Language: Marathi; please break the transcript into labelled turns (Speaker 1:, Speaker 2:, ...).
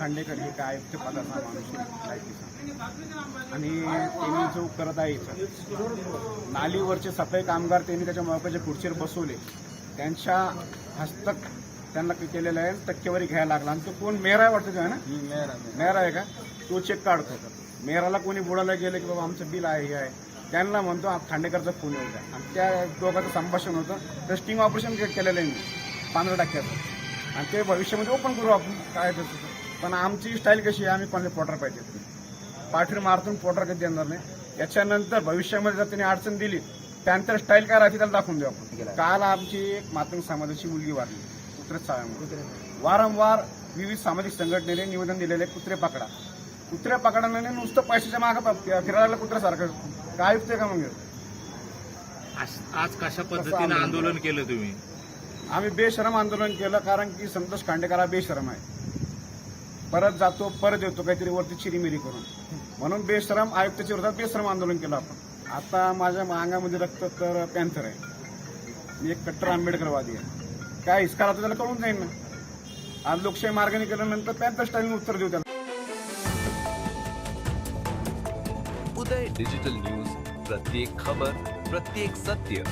Speaker 1: खांडेकर हे काय आयुक्त पदाचा माणूस. आणि त्यांनी जो करत आहे नालीवरचे सफाई कामगार त्यांनी त्याच्या मोकाच्या खुर्चीवर बसवले. त्यांच्या हस्तक त्यांना केलेलं आहे टक्केवारी घ्यायला लागला. आणि तो कोण? मेहरा आहे वाटतं आहे ना? मेहरा आहे का? तो चेक काढत मेहराला कोणी बोलायला गेलं की बाबा आमचं बिल आहे हे आहे. त्यांना म्हणतो "आ, खांडेकरचा फोन येऊ द्या. आणि त्या दोघांचं संभाषण होतं. तर स्टिंग ऑपरेशन केलेलं आहे मी पंधरा टक्क्याचं. आणि ते भविष्यामध्ये ओपन करू आपण काय तसं पण आमची स्टाईल कशी आहे आम्ही कोणाला पोटर पाहिजे पाठरी मारतून पोटर कधी देणार नाही. याच्यानंतर भविष्यामध्ये जर त्यांनी अडचण दिली त्यानंतर स्टाईल काय राहते त्याला दाखवून देऊ आपण. काल आमची एक मातंग समाजाची मुलगी वारली कुत्रे चाव्यामुळे. वारंवार विविध सामाजिक संघटनेने निवेदन दिलेले कुत्रे पकडा. कुत्रे पकडाने नुसतं पैशाच्या मागं फिरायला कुत्र्यासारखं काय युक्त का मग
Speaker 2: आज कशा पद्धतीने आंदोलन केलं तुम्ही?
Speaker 1: आम्ही बेशरम आंदोलन केलं कारण की संतोष खांडेकर हा बेशरम आहे. परत जातो परत येतो काहीतरी वरती चिरीमिरी करून. म्हणून बेशरम आयुक्ताच्या विरोधात बेशरम आंदोलन केलं आपण. आता माझ्या अंगामध्ये रक्त तर पॅन्थर आहे. मी एक कट्टर आंबेडकरवादी आहे. काय हिसका राहतो त्याला कळून जाईल ना. आज लोकशाही मार्गाने केल्यानंतर पॅन्थर स्टाईलने उत्तर देऊ त्याला.
Speaker 3: उदय डिजिटल न्यूज प्रत्येक खबर प्रत्येक सत्य.